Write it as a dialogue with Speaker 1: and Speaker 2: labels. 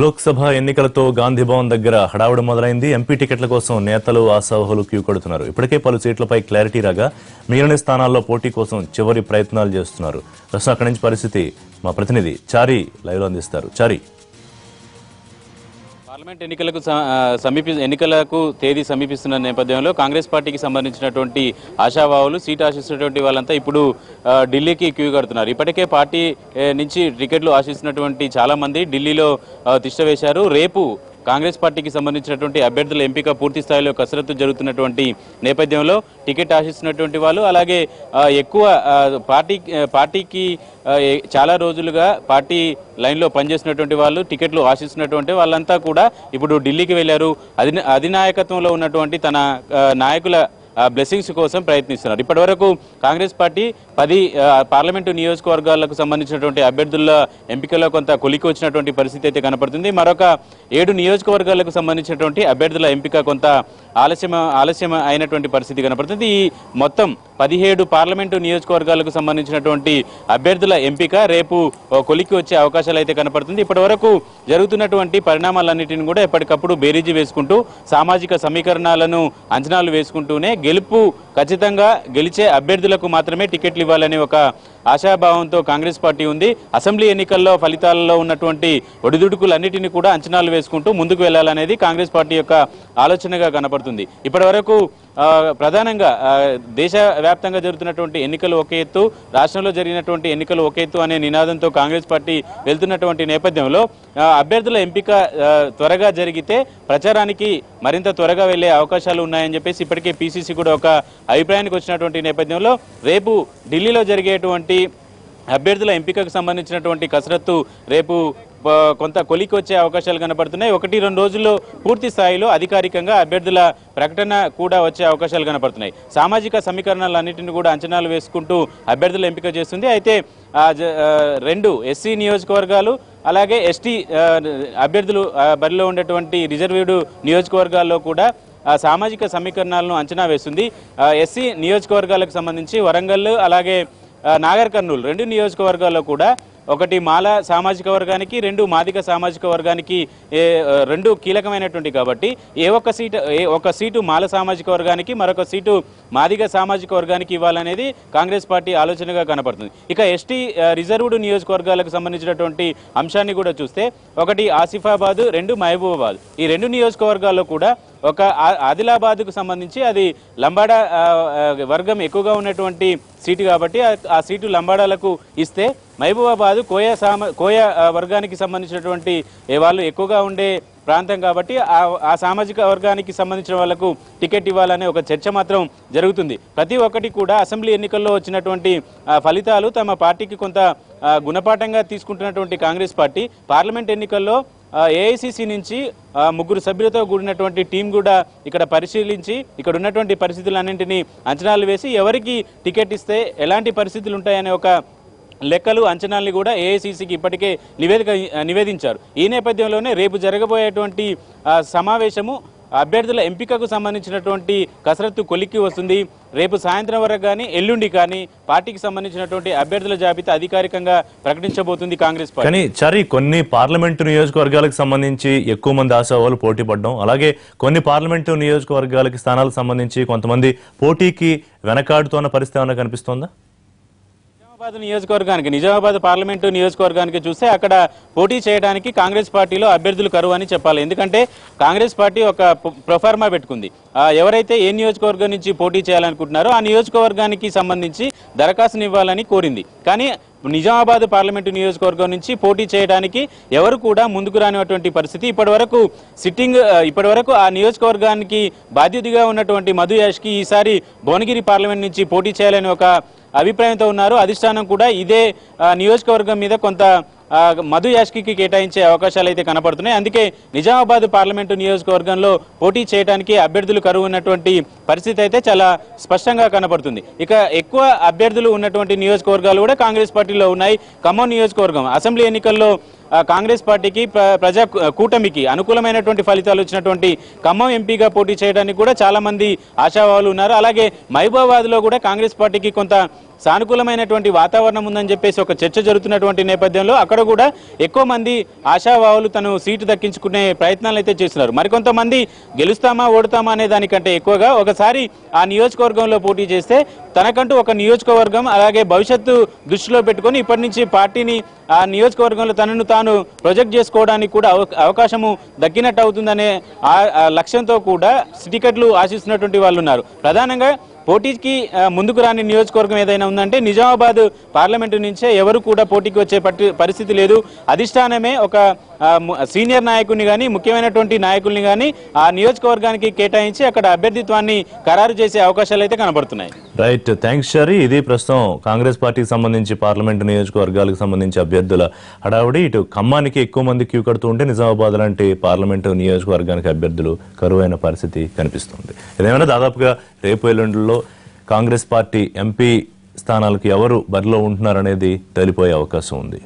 Speaker 1: లోక్సభ ఎన్నికలతో గాంధీ భవన్ దగ్గర హడావుడి మొదలైంది. ఎంపీ టికెట్ల కోసం నేతలు ఆశావహులు క్యూ కడుతున్నారు. ఇప్పటికే పలు సీట్లపై క్లారిటీ రాగా మిగిలిన స్థానాల్లో పోటీ కోసం చివరి ప్రయత్నాలు చేస్తున్నారు. ప్రస్తుతం అక్కడి నుంచి పరిస్థితి మా ప్రతినిధి చారి లైవ్లో అందిస్తారు. చారి.
Speaker 2: పార్లమెంట్ ఎన్నికలకు స- సమీపి ఎన్నికలకు తేదీ సమీపిస్తున్న నేపథ్యంలో కాంగ్రెస్ పార్టీకి సంబంధించినటువంటి ఆశావాహులు సీట్ ఆశిస్తున్నటువంటి వాళ్ళంతా ఇప్పుడు ఢిల్లీకి క్యూ కడుతున్నారు. ఇప్పటికే పార్టీ నుంచి టికెట్లు ఆశిస్తున్నటువంటి చాలామంది ఢిల్లీలో తిష్టవేశారు తిష్ట వేశారు. రేపు కాంగ్రెస్ పార్టీకి సంబంధించినటువంటి అభ్యర్థుల ఎంపిక పూర్తి స్థాయిలో కసరత్తు జరుగుతున్నటువంటి నేపథ్యంలో టికెట్ ఆశిస్తున్నటువంటి వాళ్ళు అలాగే ఎక్కువ పార్టీ పార్టీకి చాలా రోజులుగా పార్టీ లైన్లో పనిచేస్తున్నటువంటి వాళ్ళు టికెట్లు ఆశిస్తున్నటువంటి వాళ్ళంతా కూడా ఇప్పుడు ఢిల్లీకి వెళ్ళారు. అధిన అధినాయకత్వంలో ఉన్నటువంటి తన నాయకుల బ్లెస్సింగ్స్ కోసం ప్రయత్నిస్తున్నారు. ఇప్పటివరకు కాంగ్రెస్ పార్టీ పది పార్లమెంటు నియోజకవర్గాలకు సంబంధించినటువంటి అభ్యర్థుల ఎంపికలో కొంత కొలికి వచ్చినటువంటి పరిస్థితి అయితే కనపడుతుంది. మరొక ఏడు నియోజకవర్గాలకు సంబంధించినటువంటి అభ్యర్థుల ఎంపిక కొంత ఆలస్యం ఆలస్యం అయినటువంటి పరిస్థితి కనపడుతుంది. ఈ మొత్తం పదిహేడు పార్లమెంటు నియోజకవర్గాలకు సంబంధించినటువంటి అభ్యర్థుల ఎంపిక రేపు కొలికి వచ్చే అవకాశాలు అయితే కనపడుతుంది. ఇప్పటివరకు జరుగుతున్నటువంటి పరిణామాలన్నింటిని కూడా ఎప్పటికప్పుడు బేరీజీ వేసుకుంటూ సామాజిక సమీకరణాలను అంచనాలు వేసుకుంటూనే గెలుపు ఖచ్చితంగా గెలిచే అభ్యర్థులకు మాత్రమే టికెట్లు ఇవ్వాలని ఒక ఆశాభావంతో కాంగ్రెస్ పార్టీ ఉంది. అసెంబ్లీ ఎన్నికల్లో ఫలితాలలో ఉన్నటువంటి ఒడిదుడుకులన్నిటిని కూడా అంచనాలు వేసుకుంటూ ముందుకు వెళ్ళాలనేది కాంగ్రెస్ పార్టీ యొక్క ఆలోచనగా కనపడుతుంది. ఇప్పటివరకు ప్రధానంగా దేశవ్యాప్తంగా జరుగుతున్నటువంటి ఎన్నికలు ఒక ఎత్తు రాష్ట్రంలో జరిగినటువంటి ఎన్నికలు ఒక ఎత్తు అనే నినాదంతో కాంగ్రెస్ పార్టీ వెళ్తున్నటువంటి నేపథ్యంలో అభ్యర్థుల ఎంపిక త్వరగా జరిగితే ప్రచారానికి మరింత త్వరగా వెళ్ళే అవకాశాలు ఉన్నాయని చెప్పేసి ఇప్పటికే పీసీసీ కూడా ఒక అభిప్రాయానికి వచ్చినటువంటి నేపథ్యంలో రేపు ఢిల్లీలో జరిగేటువంటి అభ్యర్థుల ఎంపికకు సంబంధించినటువంటి కసరత్తు రేపు కొంత కొలికి వచ్చే అవకాశాలు కనపడుతున్నాయి ఒకటి రెండు రోజుల్లో పూర్తి స్థాయిలో అధికారికంగా అభ్యర్థుల ప్రకటన కూడా వచ్చే అవకాశాలు కనపడుతున్నాయి సామాజిక సమీకరణాలన్నింటిని కూడా అంచనాలు వేసుకుంటూ అభ్యర్థుల ఎంపిక చేస్తుంది. అయితే రెండు ఎస్సీ నియోజకవర్గాలు అలాగే ఎస్టీ అభ్యర్థులు బరిలో ఉండేటువంటి రిజర్వ్డ్ నియోజకవర్గాల్లో కూడా సామాజిక సమీకరణాలను అంచనా వేస్తుంది. ఎస్సీ నియోజకవర్గాలకు సంబంధించి వరంగల్ అలాగే నాగర్ కర్నూలు రెండు నియోజకవర్గాల్లో కూడా ఒకటి మాల సామాజిక వర్గానికి రెండు మాదిగ సామాజిక వర్గానికి రెండు కీలకమైనటువంటి కాబట్టి ఏ ఒక్క సీటు ఏ ఒక సీటు మాల సామాజిక వర్గానికి మరొక సీటు మాదిగ సామాజిక వర్గానికి ఇవ్వాలనేది కాంగ్రెస్ పార్టీ ఆలోచనగా కనపడుతుంది. ఇక ఎస్టీ రిజర్వ్డ్ నియోజకవర్గాలకు సంబంధించినటువంటి అంశాన్ని కూడా చూస్తే ఒకటి ఆసిఫాబాద్ రెండు మహబూబాబాద్. ఈ రెండు నియోజకవర్గాల్లో కూడా ఒక ఆదిలాబాద్కు సంబంధించి అది లంబాడా వర్గం ఎక్కువగా ఉన్నటువంటి సీటు కాబట్టి ఆ- ఆ సీటు లంబాడాలకు ఇస్తే మహబూబాబాద్ కోయ సామ కోయ వర్గానికి సంబంధించినటువంటి వాళ్ళు ఎక్కువగా ఉండే ప్రాంతం కాబట్టి ఆ సామాజిక వర్గానికి సంబంధించిన వాళ్ళకు టికెట్ ఇవ్వాలనే ఒక చర్చ మాత్రం జరుగుతుంది. ప్రతి ఒక్కటి కూడా అసెంబ్లీ ఎన్నికల్లో వచ్చినటువంటి ఫలితాలు తమ పార్టీకి కొంత గుణపాఠంగా తీసుకుంటున్నటువంటి కాంగ్రెస్ పార్టీ పార్లమెంట్ ఎన్నికల్లో ఏఐసిసి నుంచి ముగ్గురు సభ్యులతో కూడినటువంటి టీం కూడా ఇక్కడ పరిశీలించి ఇక్కడ ఉన్నటువంటి పరిస్థితులన్నింటినీ అంచనాలు వేసి ఎవరికి టికెట్ ఇస్తే ఎలాంటి పరిస్థితులు ఉంటాయనే ఒక లెక్కలు అంచనాల్ని కూడా ఏఐసిసికి ఇప్పటికే నివేదిక నివేదించారు. ఈ నేపథ్యంలోనే రేపు జరగబోయేటువంటి సమావేశము అభ్యర్థుల ఎంపికకు సంబంధించినటువంటి కసరత్తు కొలిక్కి వస్తుంది. రేపు సాయంత్రం వరకు కానీ ఎల్లుండి కానీ పార్టీకి సంబంధించినటువంటి అభ్యర్థుల జాబితా అధికారికంగా ప్రకటించబోతుంది కాంగ్రెస్ పార్టీ.
Speaker 1: కానీ చరి కొన్ని పార్లమెంటు నియోజకవర్గాలకు సంబంధించి ఎక్కువ మంది ఆశావాళ్ళు పోటీ పడడం అలాగే కొన్ని పార్లమెంటు నియోజకవర్గాలకి స్థానాలకు సంబంధించి కొంతమంది పోటీకి వెనకాడుతున్న పరిస్థితి ఏమైనా కనిపిస్తోందా?
Speaker 2: నిజామాబాద్ నియోజకవర్గానికి నిజామాబాద్ పార్లమెంటు నియోజకవర్గానికి చూస్తే అక్కడ పోటీ చేయడానికి కాంగ్రెస్ పార్టీలో అభ్యర్థులు కరువు అని చెప్పాలి. ఎందుకంటే కాంగ్రెస్ పార్టీ ఒక ప్రొఫార్మా పెట్టుకుంది. ఎవరైతే ఏ నియోజకవర్గం నుంచి పోటీ చేయాలనుకుంటున్నారో ఆ నియోజకవర్గానికి సంబంధించి దరఖాస్తుని ఇవ్వాలని కోరింది. కానీ నిజామాబాద్ పార్లమెంటు నియోజకవర్గం నుంచి పోటీ చేయడానికి ఎవరు కూడా ముందుకు రానిటువంటి పరిస్థితి ఇప్పటివరకు సిట్టింగ్ ఇప్పటివరకు ఆ నియోజకవర్గానికి బాధ్యతగా ఉన్నటువంటి మధు యాష్కి ఈసారి భువనగిరి పార్లమెంట్ నుంచి పోటీ చేయాలని ఒక అభిప్రాయంతో ఉన్నారు. అధిష్టానం కూడా ఇదే నియోజకవర్గం మీద కొంత మధు యాష్కి కేటాయించే అవకాశాలు అయితే కనపడుతున్నాయి. అందుకే నిజామాబాద్ పార్లమెంటు నియోజకవర్గంలో పోటీ చేయడానికి అభ్యర్థులు కరువు ఉన్నటువంటి పరిస్థితి అయితే చాలా స్పష్టంగా కనపడుతుంది. ఇక ఎక్కువ అభ్యర్థులు ఉన్నటువంటి నియోజకవర్గాలు కూడా కాంగ్రెస్ పార్టీలో ఉన్నాయి. ఖమ్మం నియోజకవర్గం అసెంబ్లీ ఎన్నికల్లో కాంగ్రెస్ పార్టీకి ప్ర- ప్రజా కూటమికి అనుకూలమైనటువంటి ఫలితాలు వచ్చినటువంటి ఖమ్మం ఎంపీగా పోటీ చేయడానికి కూడా చాలామంది ఆశావాహులు ఉన్నారు. అలాగే మహబూబాబాద్లో కూడా కాంగ్రెస్ పార్టీకి కొంత సానుకూలమైనటువంటి వాతావరణం ఉందని చెప్పేసి ఒక చర్చ జరుగుతున్నటువంటి నేపథ్యంలో అక్కడ కూడా ఎక్కువ మంది ఆశావాహులు తను సీటు దక్కించుకునే ప్రయత్నాలు అయితే చేస్తున్నారు. మరికొంతమంది గెలుస్తామా ఓడతామా అనే దానికంటే ఎక్కువగా ఒకసారి ఆ నియోజకవర్గంలో పోటీ చేస్తే తనకంటూ ఒక నియోజకవర్గం అలాగే భవిష్యత్తు దృష్టిలో పెట్టుకొని ఇప్పటి నుంచి పార్టీని ఆ నియోజకవర్గంలో తనను తాను ప్రొజెక్ట్ చేసుకోవడానికి కూడా అవకాశము దక్కినట్టు అవుతుందనే ఆ- ఆ లక్ష్యంతో కూడా టికెట్లు ఆశిస్తున్నటువంటి వాళ్ళు ఉన్నారు ప్రధానంగా పోటీకి ముందుకు రాని నియోజకవర్గం ఏదైనా ఉందంటే నిజామాబాద్ పార్లమెంటు నుంచే ఎవరు కూడా పోటీకి వచ్చే పరిస్థితి లేదు. అధిష్టానమే ఒక సీనియర్ నాయకుడిని కానీ ముఖ్యమైనటువంటి నాయకుల్ని కానీ ఆ నియోజకవర్గానికి కేటాయించి అక్కడ అభ్యర్థిత్వాన్ని ఖరారు చేసే అవకాశాలు అయితే కనబడుతున్నాయి.
Speaker 1: రైట్ థ్యాంక్స్ షరీ ఇది ప్రస్తుతం కాంగ్రెస్ పార్టీకి సంబంధించి పార్లమెంటు నియోజకవర్గాలకు సంబంధించి అభ్యర్థుల హడావుడి. ఇటు ఖమ్మానికి ఎక్కువ మంది క్యూ కడుతూ ఉంటే నిజామాబాద్ లాంటి పార్లమెంటు నియోజకవర్గానికి అభ్యర్థులు కరువైన పరిస్థితి కనిపిస్తుంది. ఇదేమైనా దాదాపుగా రేపు ఎల్లుండిలో కాంగ్రెస్ పార్టీ ఎంపీ స్థానాలకు ఎవరు బరిలో ఉంటున్నారనేది తెలిపోయే అవకాశం ఉంది.